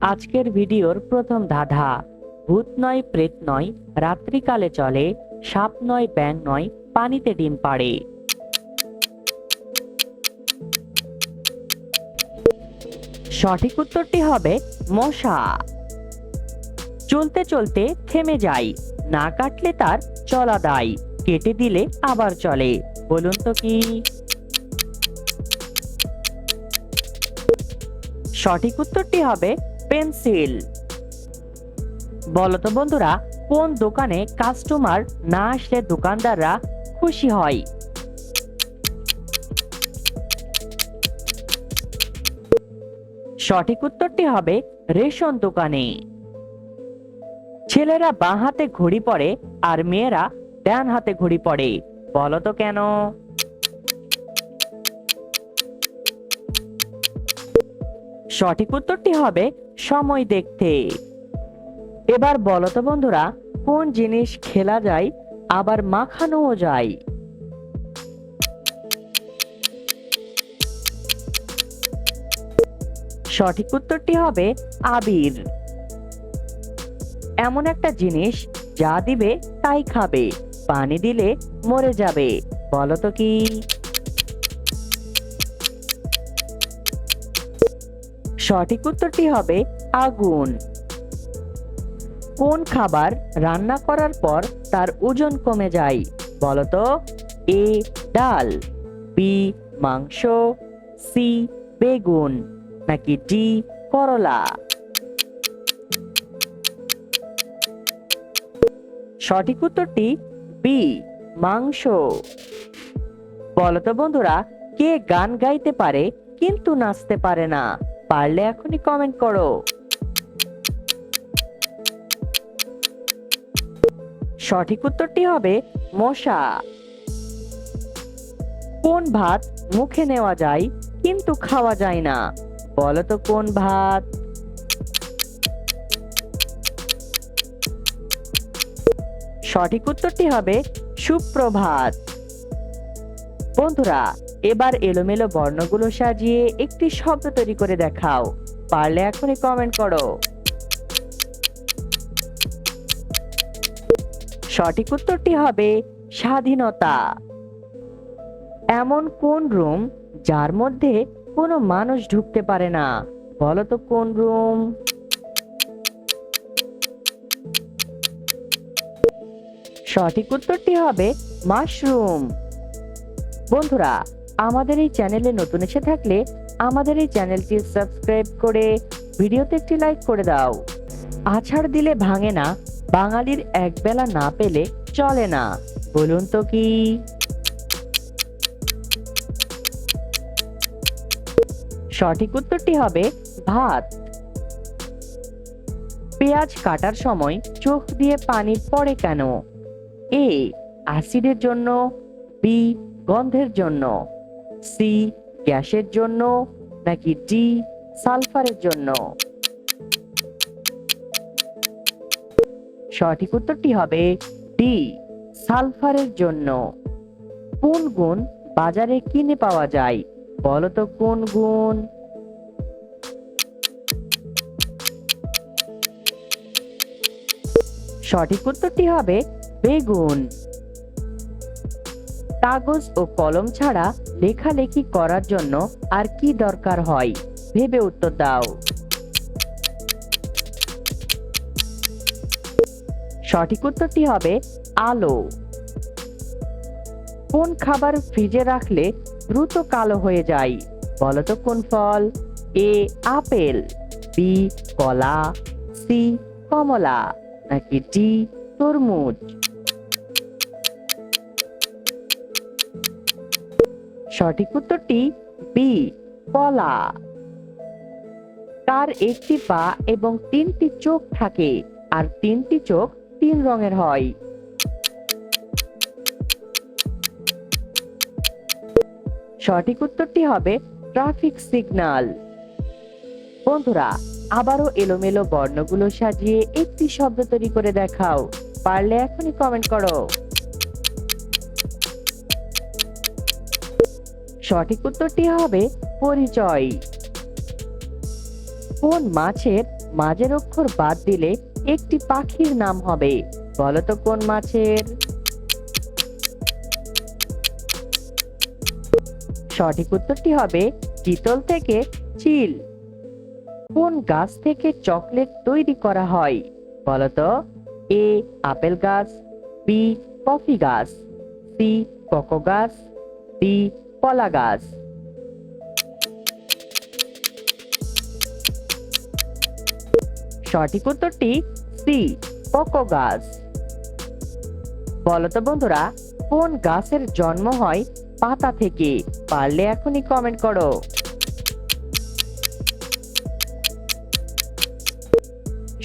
আজকের ভিডিওর প্রথম ধাঁধা, ভূত নয়, প্রেত নয়, রাত্রিকালে চলে, সাপ নয় ব্যাং নয়, পানিতে ডিম পাড়ে। সঠিক উত্তরটি হবে মশা। চলতে চলতে থেমে যাই, না কাটলে তার চলা দায়, কেটে দিলে আবার চলে, বলুন তো কি? সঠিক উত্তরটি হবে পেন্সিল। বলতো বন্ধুরা, কোন দোকানে কাস্টমার না আসলে দোকানদাররা খুশি হয়? সঠিক উত্তরটি হবে রেশন দোকানে। ছেলেরা বাঁ হাতে ঘড়ি পরে আর মেয়েরা ডান হাতে ঘড়ি পরে। বলতো কেন? সঠিক উত্তরটি হবে সময় দেখতে। এবার বলতো বন্ধুরা, কোন জিনিস খেলা যায়, আবার মাখানোও যায়? সঠিক উত্তরটি হবে আবির। এমন একটা জিনিস যা দিবে তাই খাবে, পানি দিলে মরে যাবে বলতো কি? সঠিক উত্তরটি হবে আগুন। কোন খাবার রান্না করার পর তার ওজন কমে যায়? বলতো, এ, ডাল, বি, মাংস, সি, বেগুন, নাকি ডি, করলা? সঠিক উত্তরটি বি মাংস। বলতো বন্ধুরা, কে গান গাইতে পারে কিন্তু নাচতে পারে না? পারলে এখনই কমেন্ট করো। সঠিক উত্তরটি হবে মশা। কোন ভাত মুখে নেওয়া যায় কিন্তু খাওয়া যায় না? বলতো কোন ভাত? সঠিক উত্তরটি হবে সুপ্রভাত। বন্ধুরা এবার এলোমেলো বর্ণগুলো সাজিয়ে একটি শব্দ তৈরি করে দেখাও। পারলে এখনই কমেন্ট করো। সঠিক উত্তরটি হবে স্বাধীনতা। এমন কোন রুম যার মধ্যে কোনো মানুষ ঢুকতে পারে না? বলতো কোন রুম? সঠিক উত্তরটি হবে মাশরুম। বন্ধুরা আমাদের এই চ্যানেলে নতুন এসে থাকলে আমাদের এই চ্যানেলটি সাবস্ক্রাইব করে ভিডিওতে একটি লাইক করে দাও। আছাড় দিলে ভাঙে না, বাঙালির একবেলা না পেলে চলে না। বলুন তো কি? সঠিক উত্তরটি হবে ভাত। পেঁয়াজ কাটার সময় চোখ দিয়ে পানি পড়ে কেন? এ, অ্যাসিডের জন্য, বি, গন্ধের জন্য। সি গ্যাসের জন্য নাকি ডি সালফারের জন্য? সঠিক উত্তরটি হবে ডি সালফারের জন্য। কোন গুণ বাজারে কিনে পাওয়া যায়? বলতো কোন গুণ? সঠিক উত্তরটি হবে বেগুন। কাগজ ও কলম ছাড়া লেখালেখি করার জন্য আর কি দরকার হয়? ভেবে উত্তর দাও। সঠিক উত্তরটি হবে আলো। কোন খাবার ফ্রিজে রাখলে দ্রুত কালো হয়ে যায়? বলতো কোন ফল? এ, আপেল, বি, কলা, সি, কমলা, নাকি ডি, তরমুজ? সঠিক উত্তরটি বি কলা। তার একটি পা এবং তিনটি চোখ থাকে আর তিনটি চোখ তিন রঙের হয়। সঠিক উত্তরটি হবে ট্রাফিক সিগন্যাল। বন্ধুরা, আবারও এলোমেলো বর্ণগুলো সাজিয়ে একটি শব্দ তৈরি করে দেখাও। পারলে এখনই কমেন্ট করো। সঠিক উত্তরটি হবে পরিচয়। কোন মাছের মাঝের অক্ষর বাদ দিলে একটি পাখির নাম হবে? বলতো কোন মাছের? সঠিক উত্তরটি হবে চিতল থেকে চিল। কোন গাছ থেকে চকলেট তৈরি করা হয়? বলতো এ আপেল গাছ, বি কফি গাছ, সি কোকো গাছ, ডি কলা গাছ। সঠিক উত্তরটি সি, কোকো গাছ। বলতো বন্ধুরা, কোন গাছের জন্ম হয় পাতা থেকে? পারলে এখনই কমেন্ট করো।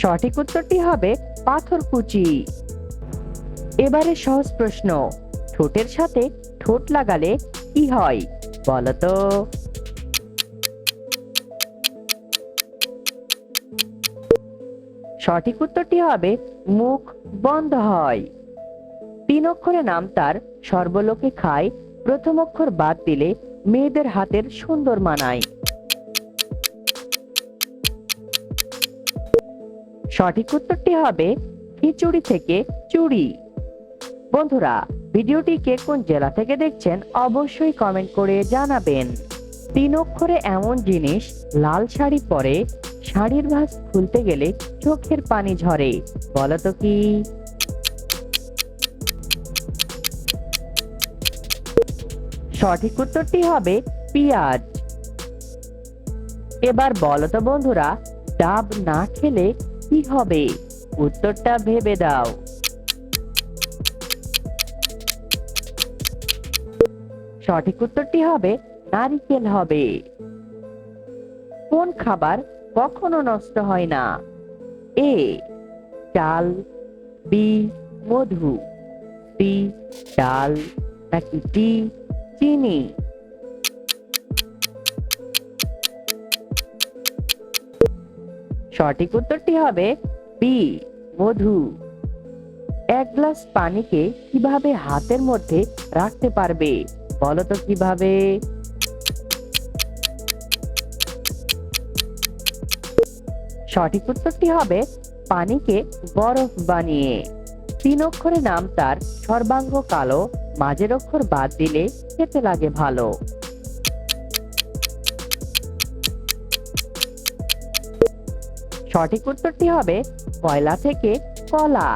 সঠিক উত্তরটি হবে পাথরকুচি এবারে সহজ প্রশ্ন, ঠোঁটের সাথে ঠোঁট লাগালে কি হয়? বলতো সঠিক উত্তরটি হবে, মুখ বন্ধ হয়। তিন অক্ষরে নাম তার, সর্বলোকে খায়, প্রথম অক্ষর বাদ দিলে মেয়েদের হাতের সুন্দর মানায়। সঠিক উত্তরটি হবে, খিচুড়ি থেকে চুড়ি। বন্ধুরা, ভিডিওটি কে কোন জেলা থেকে দেখছেন অবশ্যই কমেন্ট করে জানাবেন। তিন অক্ষরে এমন জিনিস, লাল শাড়ি পরে শাড়ির ভাঁজ খুলতে গেলে চোখের পানি ঝরে, বলতো কি? সঠিক উত্তরটি হবে পিঁয়াজ। এবার বলতো বন্ধুরা, ডাব না খেলে কি হবে? উত্তরটা ভেবে দাও। সঠিক উত্তরটি হবে নারিকেল হবে। কোন খাবার কখনো নষ্ট হয় না? এ, চাল, বি, মধু, সি, ডাল, নাকি ডি, চিনি? সঠিক উত্তরটি হবে, বি, মধু। এক গ্লাস পানিকে কীভাবে হাতের মধ্যে রাখতে পারবে? বলো তো কীভাবে? সঠিক উত্তরটি হবে? পানিকে বরফ বানিয়ে। তিন অক্ষরে নাম তার, সর্বাঙ্গ কালো, মাঝের অক্ষর বাদ দিলে খেতে লাগে ভালো। সঠিক উত্তরটি হবে? কয়লা থেকে কলা।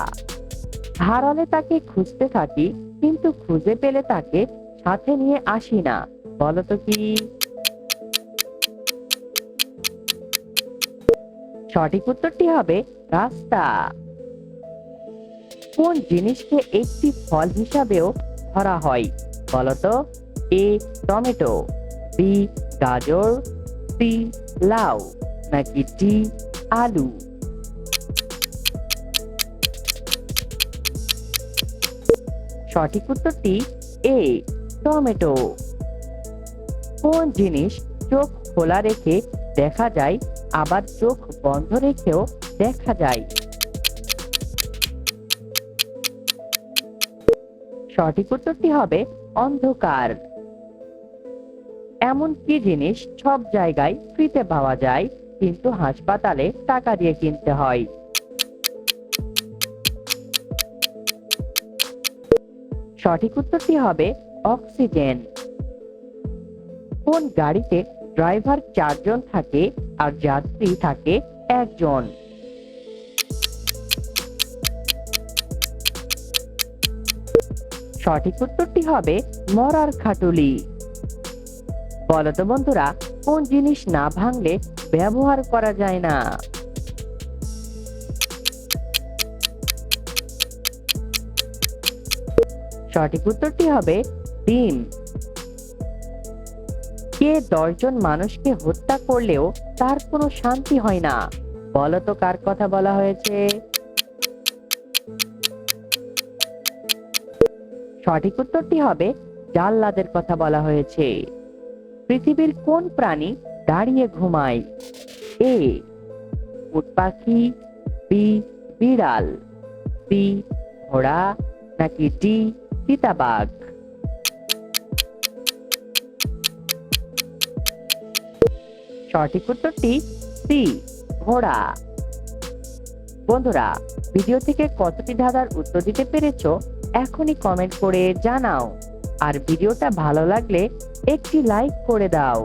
হারালে তাকে খুঁজতে থাকি, কিন্তু খুঁজে পেলে তাকে সাথে নিয়ে আসি না। বলতো কি? সঠিক উত্তরটি হবে রাস্তা। কোন জিনিসকে একটি ফল হিসাবেও ধরা হয়? বলতো এ, টমেটো, বি, গাজর, সি, লাউ, নাকি ডি, আলু? সঠিক উত্তরটি এ। টমেটো। কোন জিনিস চোখ খোলা রেখে দেখা যায়, আবার চোখ বন্ধ রেখেও দেখা যায়? সঠিক উত্তরটি হবে অন্ধকার। এমন কি জিনিস সব জায়গায় ফ্রিতে পাওয়া যায়, কিন্তু হাসপাতালে টাকা দিয়ে কিনতে হয়? সঠিক উত্তরটি হবে অক্সিজেন। কোন গাড়িতে ড্রাইভার চারজন থাকে আর যাত্রী থাকে একজন? সঠিক উত্তরটি হবে মরার খাটুলি বলতো বন্ধুরা, কোন জিনিস না ভাঙলে ব্যবহার করা যায় না? সঠিক উত্তরটি হবে ডিম কে দশজন মানুষকে হত্যা করলেও তার কোনো শান্তি হয় না। বলতো কার কথা বলা হয়েছে? সঠিক উত্তরটি হবে জাল্লাদের কথা বলা হয়েছে। পৃথিবীর কোন প্রাণী দাঁড়িয়ে ঘুমায়? এ, উট পাখি, বি, বিড়াল সি ঘোড়া, নাকি ডি চিতাবাঘ সঠিক উত্তরটি সি, ঘোড়া। বন্ধুরা ভিডিও থেকে কতটি ধাঁধার উত্তর দিতে পেরেছ এখনই কমেন্ট করে জানাও। আর ভিডিওটা ভালো লাগলে একটি লাইক করে দাও।